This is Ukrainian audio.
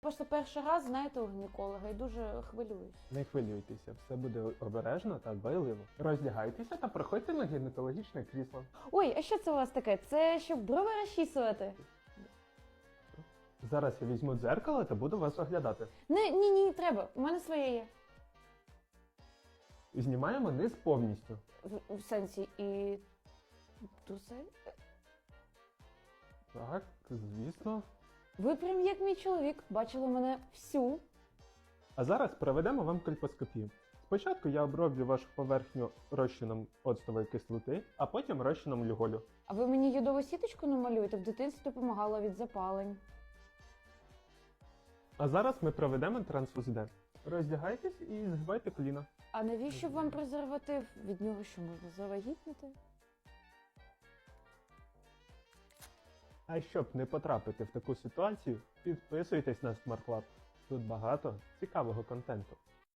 Просто перший раз, знаєте, у гінеколога і дуже хвилююсь. Не хвилюйтеся, все буде обережно та дбайливо. Роздягайтеся та проходьте на гінекологічне крісло. Ой, а що це у вас таке? Це щоб брови розчісувати? Зараз я візьму дзеркало та буду вас оглядати. Не, ні, ні, треба. У мене своє є. Знімаємо низ повністю. В, в сенсі і. Тусе? Так, звісно. Ви прям як мій чоловік, бачили мене всю. А зараз проведемо вам кольпоскопію. Спочатку я оброблю вашу поверхню розчином оцтової кислоти, а потім розчином люголю. А ви мені йодову сіточку намалюєте? В дитинстві допомагала від запалень. А зараз ми проведемо трансфузде. Роздягайтесь і згибайте коліна. А навіщо вам презерватив? Від нього що можна завагітніти? А щоб не потрапити в таку ситуацію, підписуйтесь на SmartLab. Тут багато цікавого контенту.